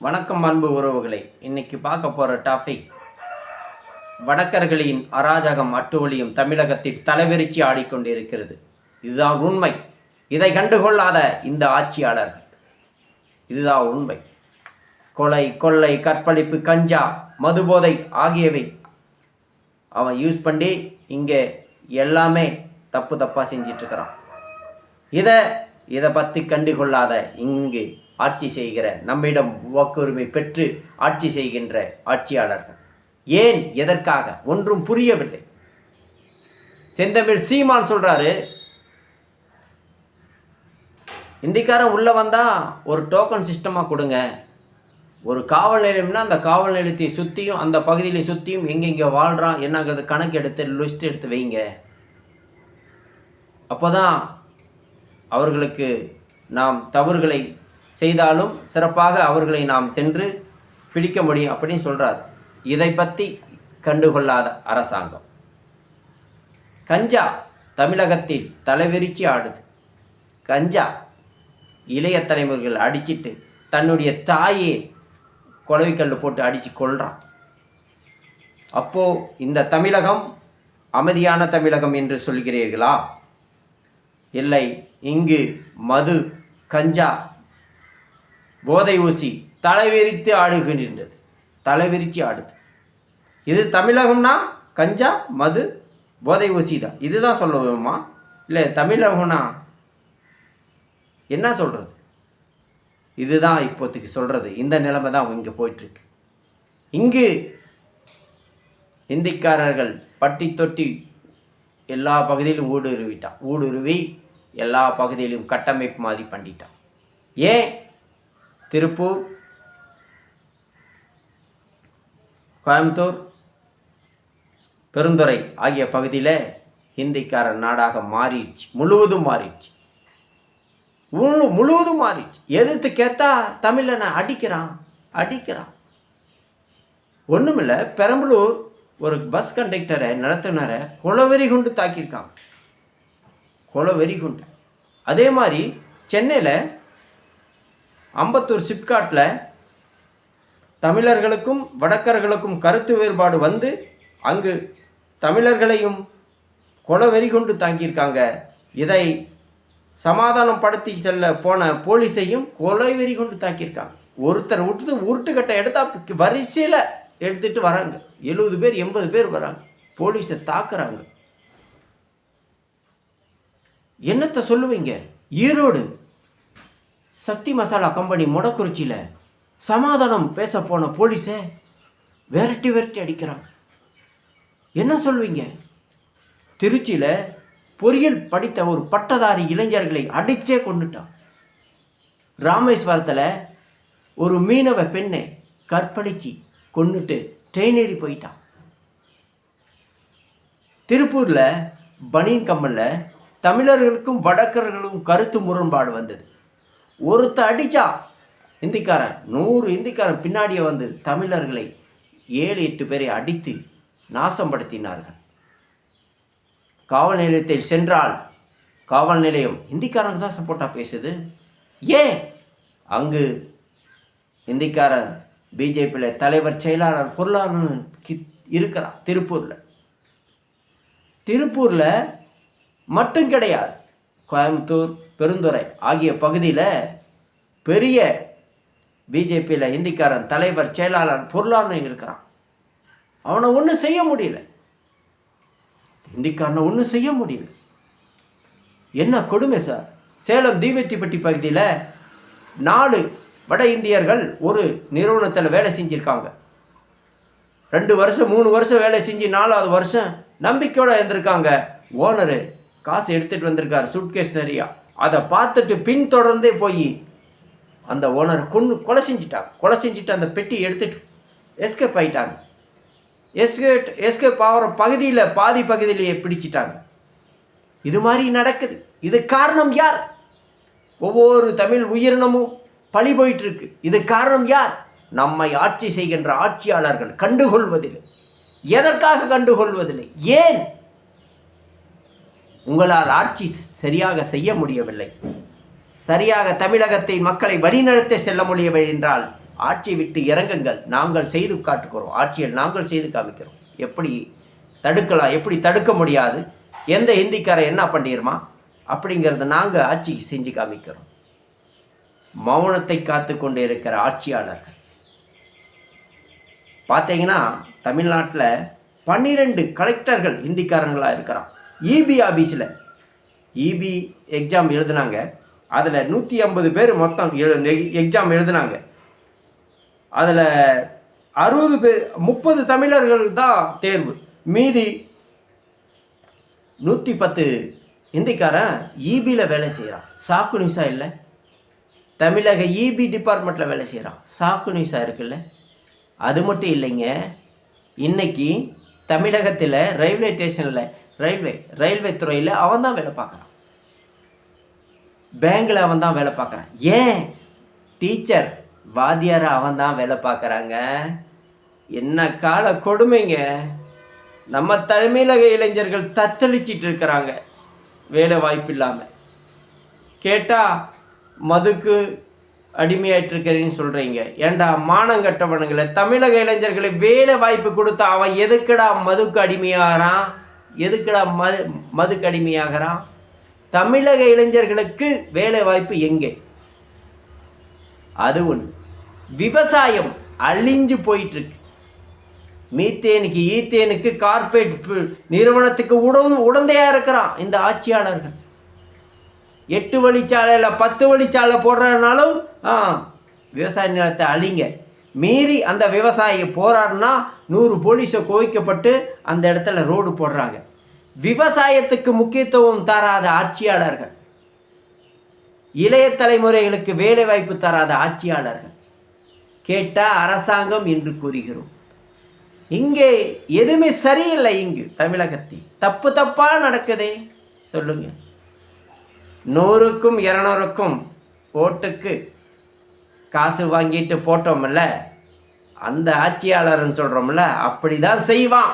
வணக்கம் அன்பு உறவுகளை. இன்னைக்கு பார்க்க போகிற டாபிக் வடக்கர்களின் அராஜகம் அட்டுவழியும் தமிழகத்தில் தலைவிரிச்சி ஆடிக்கொண்டிருக்கிறது. இதுதான் உண்மை. இதை கண்டுகொள்ளாத இந்த ஆட்சியாளர்கள். இதுதான் உண்மை. கொலை கொள்ளை கற்பழிப்பு கஞ்சா மதுபோதை ஆகியவை அவன் யூஸ் பண்ணி இங்கே எல்லாமே தப்பு தப்பாக செஞ்சிட்ருக்கிறான் இதை இதை பற்றி கண்டுகொள்ளாத இங்கு ஆட்சி செய்கிற நம்மிடம் வாக்குரிமை பெற்று ஆட்சி செய்கின்ற ஆட்சியாளர்கள். ஏன் எதற்காக? ஒன்றும் புரியவில்லை. செந்தமிழ் சீமான் சொல்கிறாரு இந்திக்காரன் உள்ளே வந்தால் ஒரு டோக்கன் சிஸ்டமாக கொடுங்க. ஒரு காவல் நிலையம்னா அந்த காவல் நிலையத்தை சுற்றியும் அந்த பகுதியில சுற்றியும் எங்கெங்கே வாழ்கிறான் என்னங்கிறது கணக்கு எடுத்து லிஸ்ட் எடுத்து வைங்க. அப்போ தான் அவர்களுக்கு நாம் தவறுகளை செய்தாலும் சிறப்பாக அவர்களை நாம் சென்று பிடிக்க முடியும் அப்படின்னு சொல்கிறார் இதை பற்றி கண்டுகொள்ளாத அரசாங்கம். கஞ்சா தமிழகத்தில் தலைவிரிச்சி ஆடுது. கஞ்சா இளைய தலைமுறைகள் அடிச்சிட்டு தன்னுடைய தாயே கொலவைக்கல் போட்டு அடித்து கொள்கிறான் அப்போது இந்த தமிழகம் அமைதியான தமிழகம் என்று சொல்கிறீர்களா? இல்லை இங்கு மது கஞ்சா போதை ஊசி தலைவிரித்து ஆடுகின்றது. தலைவிரித்து ஆடுது. இது தமிழகம்னா கஞ்சா மது போதை ஊசி தான் இதுதான் சொல்ல வேணுமா? இல்லை தமிழகம்னா என்ன சொல்கிறது இதுதான் இப்போதைக்கு சொல்கிறது இந்த நிலைமை தான் இங்கே போயிட்டுருக்கு. இங்கு இந்திக்காரர்கள் பட்டி தொட்டி எல்லா பகுதியிலும் ஊடுருவிட்டான். ஊடுருவி எல்லா பகுதியிலும் கட்டமைப்பு மாதிரி பண்ணிட்டான். ஏன்? திருப்பூர் கோயம்புத்தூர் பெருந்துறை ஆகிய பகுதியில் ஹிந்திக்கார நாடாக மாறிடுச்சு முழுவதும் மாறிடுச்சு. முழு முழுவதும் மாறிடுச்சு. எதிர்த்து கேட்டா தமிழனை அடிக்கிறான் அடிக்கிறான். ஒன்றுமில்ல பெரம்பலூர் ஒரு பஸ் கண்டக்டரை நடத்துனரை குளவெறி குண்டு தாக்கியிருக்காங்க. குளவெறி குண்டு. அதே மாதிரி சென்னையில் அம்பத்தூர் சிப்காட்டில் தமிழர்களுக்கும் வடக்கர்களுக்கும் கருத்து வேறுபாடு வந்து அங்கு தமிழர்களையும் கொலவெறி கொண்டு தாங்கியிருக்காங்க இதை சமாதானம் படுத்தி செல்ல போன போலீஸையும் கொலை வெறி கொண்டு தாக்கியிருக்காங்க. ஒருத்தர் விட்டு உருட்டுக்கட்டை எடுத்தா வரிசையில் எடுத்துட்டு வராங்க. எழுபது பேர் எண்பது பேர் வராங்க. போலீஸை தாக்குறாங்க. என்னத்தை சொல்லுவீங்க? ஈரோடு சக்தி மசாலா கம்பெனி மொடக்குறிச்சியில் சமாதானம் பேச போன போலீஸை விரட்டி விரட்டி அடிக்கிறாங்க. என்ன சொல்வீங்க? திருச்சியில் பொறியியல் படித்த ஒரு பட்டதாரி இளைஞர்களை அடித்தே கொண்டுட்டான் ராமேஸ்வரத்தில் ஒரு மீனவ பெண்ணை கற்பழிச்சு கொண்டுட்டு ட்ரெயின் ஏறி போயிட்டான். திருப்பூரில் பனியன் கம்பனில் தமிழர்களுக்கும் வடக்கர்களுக்கும் கருத்து முரண்பாடு வந்தது. ஒருத்த அடித்தா இந்திக்காரன் நூறு இந்திக்காரன் பின்னாடியே வந்து தமிழர்களை ஏழு எட்டு பேரை அடித்து நாசப்படுத்தினார்கள். காவல் நிலையத்தில் சென்றால் காவல் நிலையம் இந்திக்காரங்க தான் சப்போர்ட்டாக பேசுது. ஏன்? அங்கு இந்திக்காரன் பிஜேபியில் தலைவர் செயலாளர் பொருளாளர் இருக்கிறான். திருப்பூரில். திருப்பூரில் மட்டும் கிடையாது. கோயம்புத்தூர் பெருந்துறை ஆகிய பகுதியில் பெரிய பிஜேபியில் இந்திக்காரன் தலைவர் செயலாளர் பொருளாளர் இருக்கிறான். அவனை ஒன்றும் செய்ய முடியல. ஹிந்திக்காரனை ஒன்றும் செய்ய முடியல. என்ன கொடுமை சார்? சேலம் தீவெட்டிப்பட்டி பகுதியில் நாலு வட இந்தியர்கள் ஒரு நிறுவனத்தில் வேலை செஞ்சுருக்காங்க. ரெண்டு வருஷம் மூணு வருஷம் வேலை செஞ்சு நாலாவது வருஷம் நம்பிக்கையோடு இருந்திருக்காங்க ஓனரு. காசு எடுத்துகிட்டு வந்திருக்கார் சூட்கேஸ் நிறையா. அதை பார்த்துட்டு பின்தொடர்ந்தே போய் அந்த ஓனர் கொன்று கொலை செஞ்சிட்டாங்க கொலை செஞ்சுட்டு அந்த பெட்டி எடுத்துட்டு எஸ்கேப் ஆயிட்டாங்க. எஸ்கேட் எஸ்கேப் ஆகிற பகுதியில் பாதி பகுதியிலேயே பிடிச்சிட்டாங்க. இது மாதிரி நடக்குது. இது காரணம் யார்? ஒவ்வொரு தமிழ் உயிரினமும் பழி போயிட்டுருக்கு இது காரணம் யார்? நம்மை ஆட்சி செய்கின்ற ஆட்சியாளர்கள் கண்டுகொள்வதில்லை. எதற்காக கண்டுகொள்வதில்லை? ஏன்? உங்களால் ஆட்சி சரியாக செய்ய முடியவில்லை. சரியாக தமிழகத்தை மக்களை வழிநடத்த செல்ல முடியவில்லை என்றால் ஆட்சியை விட்டு இறங்குங்கள். நாங்கள் செய்து காட்டுக்கிறோம் ஆட்சியில் நாங்கள் செய்து காமிக்கிறோம். எப்படி தடுக்கலாம்? எப்படி தடுக்க முடியாது? எந்த ஹிந்திக்காரன் என்ன பண்ணிடுமா? அப்படிங்கிறத நாங்கள் ஆட்சி செஞ்சு காமிக்கிறோம். மௌனத்தை காத்து கொண்டு இருக்கிற ஆட்சியாளர்கள். பார்த்தீங்கன்னா தமிழ்நாட்டில் பன்னிரெண்டு கலெக்டர்கள் ஹிந்திக்காரங்களாக இருக்கிறான். இபி ஆபீஸில் இபி எக்ஸாம் எழுதுனாங்க. அதில் நூற்றி ஐம்பது பேர் மொத்தம் எக்ஸாம் எழுதுனாங்க. அதில் அறுபது பேர் முப்பது தமிழர்களுக்கு தான் தேர்வு. மீதி நூற்றி பத்து ஹிந்திக்காரன் இபியில் வேலை செய்கிறான் சாக்கு நியூஸா இல்லை. தமிழக இபி டிபார்ட்மெண்ட்டில் வேலை செய்கிறான் சாக்கு நியூஸாக இருக்குல்ல. அது மட்டும் இல்லைங்க. இன்றைக்கி தமிழகத்தில் ரயில்வே ஸ்டேஷனில் ரயில்வே ரயில்வே துறையில் அவன் தான் வேலை பார்க்குறான். பேங்கில் அவன் தான் வேலை பார்க்குறான். ஏன்? டீச்சர் வாத்தியார் அவன் தான் வேலை பார்க்குறாங்க. என்ன கால கொடுமைங்க. நம்ம தமிழக இளைஞர்கள் தத்தளிச்சிட்டு இருக்கிறாங்க. வேலை வாய்ப்பு இல்லாமல் கேட்டால் மதுக்கு அடிமையாயிட்டிருக்கிறேன்னு சொல்கிறீங்க ஏன்டா மானங்கட்டவனுங்களை தமிழக இளைஞர்களை வேலை வாய்ப்பு கொடுத்தா அவன் எதுக்கடா மதுக்கு அடிமையாகிறான்? எதுக்கடா மது மதுக்கு அடிமையாகிறான்? தமிழக இளைஞர்களுக்கு வேலை வாய்ப்பு எங்கே? அது ஒன்று விவசாயம் அழிஞ்சு போயிட்டுருக்கு. மீத்தேனுக்கு ஈத்தேனுக்கு கார்பரேட் நிறுவனத்துக்கு உடவும் உடந்தையாக இருக்கிறான் இந்த ஆட்சியாளர்கள். எட்டு வழிச்சாலையில் பத்து வழிச்சாலை போடுறதுனாலும் ஆ விவசாய நிலத்தை அழிங்க. மீறி அந்த விவசாயி போராடினா நூறு போலீஸை குவிக்கப்பட்டு அந்த இடத்துல ரோடு போடுறாங்க. விவசாயத்துக்கு முக்கியத்துவம் தராத ஆட்சியாளர்கள். இளைய தலைமுறைகளுக்கு வேலை வாய்ப்பு தராத ஆட்சியாளர்கள். கேட்டால் அரசாங்கம் என்று கூறுகிறோம். இங்கே எதுவுமே சரியில்லை இங்கு தமிழகத்தில். தப்பு தப்பாக நடக்குதே. சொல்லுங்கள் நூறுக்கும் இரநூறுக்கும் ஓட்டுக்கு காசு வாங்கிட்டு போட்டோம்ல அந்த ஆட்சியாளர்னு சொல்கிறோம்ல அப்படி தான் செய்வான்.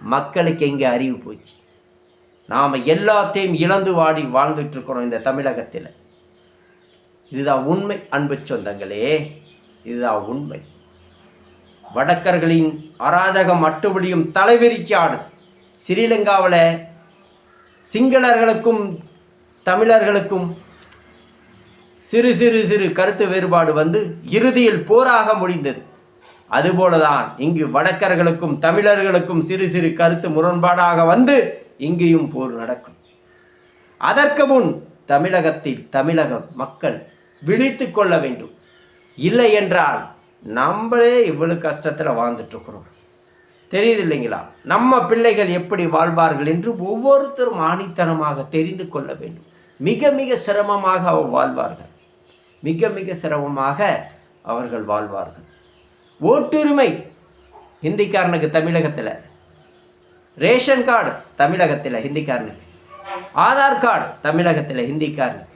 மக்களுக்கு எங்கே அறிவு போச்சு? நாம் எல்லாத்தையும் இழந்து வாடி வாழ்ந்துட்டுருக்குறோம் இந்த தமிழகத்தில். இதுதான் உண்மை அன்பு சொந்தங்களே இதுதான் உண்மை. வடக்கர்களின் அராஜகம் மட்டுபடியும் தலைவிரிச்சு ஆடுது. ஸ்ரீலங்காவில் சிங்களர்களுக்கும் தமிழர்களுக்கும் சிறு சிறு சிறு கருத்து வேறுபாடு வந்து இறுதியில் போராக முடிந்தது. அதுபோலதான் இங்கு வடக்கர்களுக்கும் தமிழர்களுக்கும் சிறு சிறு கருத்து முரண்பாடாக வந்து இங்கேயும் போர் நடக்கும். அதற்கு முன் தமிழகத்தில் தமிழக மக்கள் விழித்து கொள்ள வேண்டும். இல்லை என்றால் நம்மளே இவ்வளவு கஷ்டத்தில் வாழ்ந்துட்டுருக்குறோம். தெரியுது இல்லைங்களா நம்ம பிள்ளைகள் எப்படி வாழ்வார்கள் என்று ஒவ்வொருத்தரும் ஆணித்தனமாக தெரிந்து கொள்ள வேண்டும். மிக மிக சிரமமாக அவர் வாழ்வார்கள். மிக மிக சிரமமாக அவர்கள் வாழ்வார்கள். ஓட்டுரிமை ஹிந்திக்காரனுக்கு தமிழகத்தில். ரேஷன் கார்டு தமிழகத்தில் ஹிந்திக்காரனுக்கு. ஆதார் கார்டு தமிழகத்தில் ஹிந்திக்காரனுக்கு.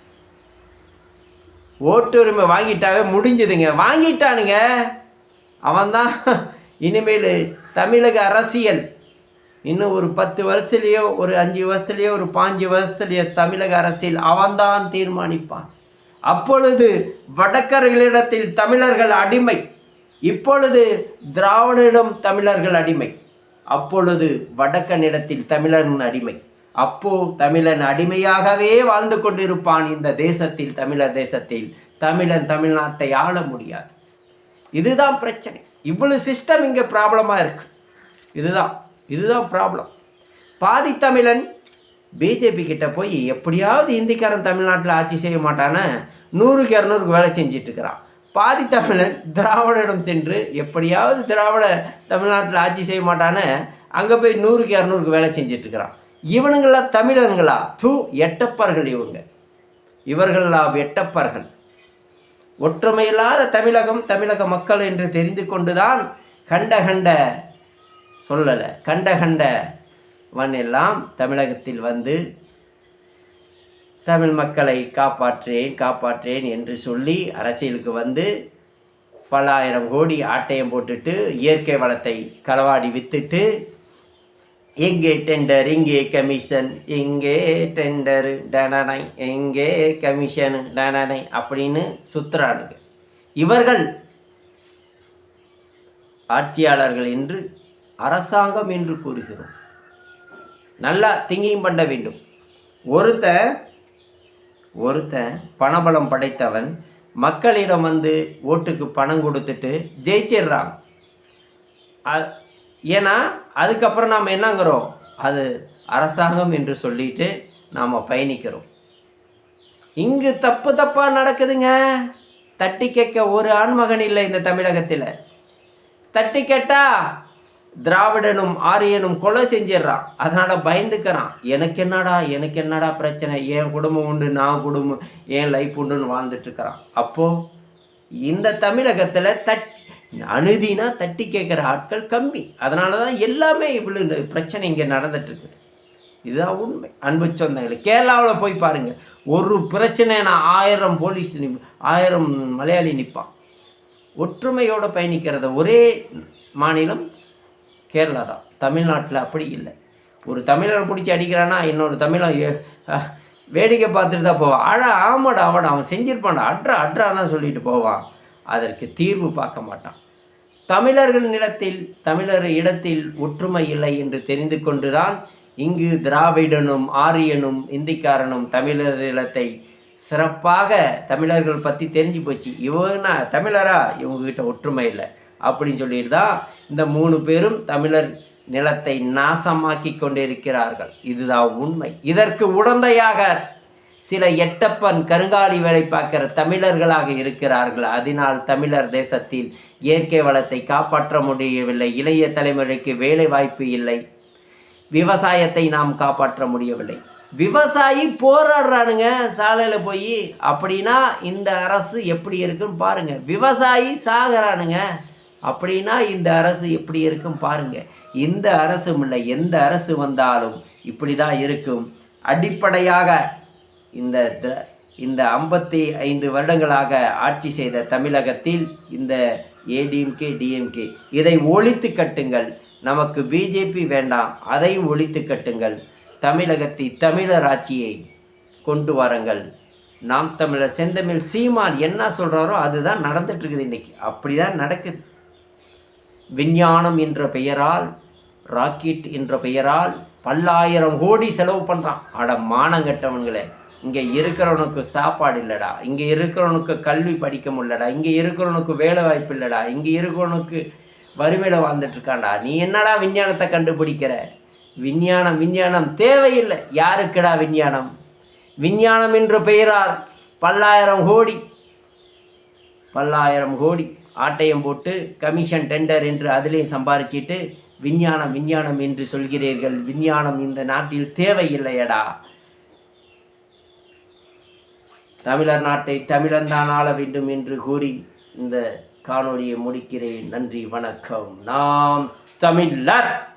ஓட்டுரிமை வாங்கிட்டாவே முடிஞ்சுதுங்க. வாங்கிட்டானுங்க. அவன்தான் இனிமேல் தமிழக அரசியல் இன்னும் ஒரு பத்து வருஷத்துலேயோ ஒரு அஞ்சு வருஷத்துலேயோ ஒரு பாஞ்சு வருஷத்துலேயோ தமிழக அரசியல் அவன்தான் தீர்மானிப்பான். அப்பொழுது வடக்கர்களிடத்தில் தமிழர்கள் அடிமை. இப்பொழுது திராவிடரிடம் தமிழர்கள் அடிமை. அப்பொழுது வடக்கனிடத்தில் தமிழன் அடிமை. அப்போ தமிழன் அடிமையாகவே வாழ்ந்து கொண்டிருப்பான் இந்த தேசத்தில் தமிழர் தேசத்தில். தமிழன் தமிழ்நாட்டை ஆள முடியாது. இதுதான் பிரச்சனை. இவ்வளவு சிஸ்டம் இங்கே ப்ராப்ளமாக இருக்குது இதுதான். இதுதான் ப்ராப்ளம் பாதி தமிழன் பிஜேபி கிட்ட போய் எப்படியாவது இந்திக்காரன் தமிழ்நாட்டில் ஆட்சி செய்ய மாட்டான்னு நூறுக்கு இரநூறுக்கு வேலை செஞ்சிட்ருக்கிறான். பாதி தமிழன் திராவிடரிடம் சென்று எப்படியாவது திராவிட தமிழ்நாட்டில் ஆட்சி செய்ய மாட்டான்னு அங்கே போய் நூறுக்கு இரநூறுக்கு வேலை செஞ்சிட்ருக்கிறான். இவனுங்களா தமிழனுங்களா தூ எட்டப்பர்கள் இவங்க. இவர்களா எட்டப்பர்கள் ஒற்றுமையில்லாத தமிழகம் தமிழக மக்கள் என்று தெரிந்து கொண்டுதான் கண்ட கண்ட சொல்லலை. கண்ட கண்ட வன் எல்லாம் தமிழகத்தில் வந்து தமிழ் மக்களை காப்பாற்றேன் காப்பாற்றேன் என்று சொல்லி அரசியலுக்கு வந்து பல ஆயிரம் கோடி ஆட்டயம் போட்டுட்டு இயற்கை வளத்தை களவாடி வித்துட்டு எங்கே டெண்டர் இங்கே கமிஷன் இங்கே டெண்டரு டனனை எங்கே கமிஷனு டனனை அப்படின்னு சுத்துறானுங்க. இவர்கள் ஆட்சியாளர்கள் என்று அரசாங்கம் என்று கூறுகிறோம். நல்லா திங்கிங் பண்ண வேண்டும். ஒருத்தன் ஒருத்தன் பணபலம் படைத்தவன் மக்களிடம் வந்து ஓட்டுக்கு பணம் கொடுத்துட்டு ஜெயிச்சிடுறான். ஏன்னா அதுக்கப்புறம் நாம் என்னங்கிறோம்? அது அரசாங்கம் என்று சொல்லிட்டு நாம் பயணிக்கிறோம். இங்கு தப்பு தப்பாக நடக்குதுங்க. தட்டி கேட்க ஒரு ஆண்மகன் இல்லை இந்த தமிழகத்தில். தட்டி கேட்டால் திராவிடனும் ஆரியனும் கொலை செஞ்சிடுறான். அதனால் பயந்துக்கிறான். எனக்கு என்னடா எனக்கு என்னடா பிரச்சனை? என் குடும்பம் உண்டு நான் குடும்பம் என் லைஃப் உண்டுன்னு வாழ்ந்துட்டுருக்கிறான். அப்போது இந்த தமிழகத்தில் தட் அனுதினா தட்டி கேட்குற ஆட்கள் கம்மி. அதனால தான் எல்லாமே இவ்வளோ பிரச்சனை இங்கே நடந்துட்டுருக்குது. இதுதான் உண்மை. அன்பு சொந்தங்களே கேரளாவில் போய் பாருங்கள் ஒரு பிரச்சனைனா ஆயிரம் போலீஸ் நி ஆயிரம் மலையாளி நிற்பான் ஒற்றுமையோடு பயணிக்கிறத ஒரே மாநிலம் கேரளா தான். தமிழ்நாட்டில் அப்படி இல்லை. ஒரு தமிழரை பிடிச்சி அடிக்கிறான்னா இன்னொரு தமிழன் வேடிக்கை பார்த்துட்டு தான் போவான். அட ஆமாடா அவடா அவன் செஞ்சிருப்பான்டா. அட்ரா அட்ரான்னு சொல்லிட்டு போவான். அதற்கு தீர்வு பார்க்க மாட்டான். தமிழர்கள் நிலத்தில் தமிழர் இடத்தில் ஒற்றுமை இல்லை என்று தெரிந்து கொண்டுதான் இங்கு திராவிடனும் ஆரியனும் இந்திக்காரனும் தமிழர் நிலத்தை சிறப்பாக தமிழர்கள் பற்றி தெரிஞ்சு போச்சு. இவனா தமிழரா? இவங்ககிட்ட ஒற்றுமை இல்லை. அப்படின்னு சொல்லிட்டு தான் இந்த மூணு பேரும் தமிழர் நிலத்தை நாசமாக்கி கொண்டிருக்கிறார்கள். இதுதான் உண்மை. இதற்கு உடந்தையாக சில எட்டப்பன் கருங்காலி வேலை பார்க்கிற தமிழர்களாக இருக்கிறார்கள். அதனால் தமிழர் தேசத்தில் இயற்கை வளத்தை காப்பாற்ற முடியவில்லை. இளைய தலைமுறைக்கு வேலை வாய்ப்பு இல்லை. விவசாயத்தை நாம் காப்பாற்ற முடியவில்லை. விவசாயி போராடுறானுங்க சாலையில் போய். அப்படின்னா இந்த அரசு எப்படி இருக்குன்னு பாருங்க. விவசாயி சாகிறானுங்க. அப்படின்னா இந்த அரசு எப்படி இருக்கும் பாருங்க. இந்த அரசும் இல்லை எந்த அரசு வந்தாலும் இப்படி தான் இருக்கும். அடிப்படையாக இந்த இந்த ஐம்பத்தி ஐந்து வருடங்களாக ஆட்சி செய்த தமிழகத்தில் இந்த ஏடிஎம்கே டிஎம்கே இதை ஒழித்து கட்டுங்கள். நமக்கு பிஜேபி வேண்டாம் அதையும் ஒழித்து கட்டுங்கள். தமிழகத்தை தமிழர் ஆட்சியை கொண்டு வாருங்கள். நாம் தமிழர் செந்தமிழ் சீமான் என்ன சொல்கிறாரோ அதுதான் நடந்துட்டு இருக்குது இன்னைக்கு. அப்படி தான் நடக்குது. விஞ்ஞானம் என்ற பெயரால் ராக்கெட் என்ற பெயரால் பல்லாயிரம் கோடி செலவு பண்ணுறான் அட மானங்கட்டவன்களே இங்கே இருக்கிறவனுக்கு சாப்பாடு இல்லைடா இங்கே இருக்கிறவனுக்கு கல்வி படிக்க முடியலடா இங்கே இருக்கிறவனுக்கு வேலை வாய்ப்பு இல்லைடா இங்கே இருக்கிறவனுக்கு வறுமையில் வாழ்ந்துட்டுருக்காண்டா நீ என்னடா விஞ்ஞானத்தை கண்டுபிடிக்கிற? விஞ்ஞானம் விஞ்ஞானம் தேவையில்லை. யாருக்குடா விஞ்ஞானம்? விஞ்ஞானம் என்ற பெயரால் பல்லாயிரம் கோடி பல்லாயிரம் கோடி ஆட்டயம் போட்டு கமிஷன் டெண்டர் என்று அதிலையும் சம்பாரிச்சிட்டு விஞ்ஞானம் விஞ்ஞானம் என்று சொல்கிறீர்கள். விஞ்ஞானம் இந்த நாட்டில் தேவையில்லையடா. தமிழர் நாட்டை தமிழன்தான் ஆள வேண்டும் என்று கூறி இந்த காணொளியை முடிக்கிறேன். நன்றி வணக்கம். நாம் தமிழர்!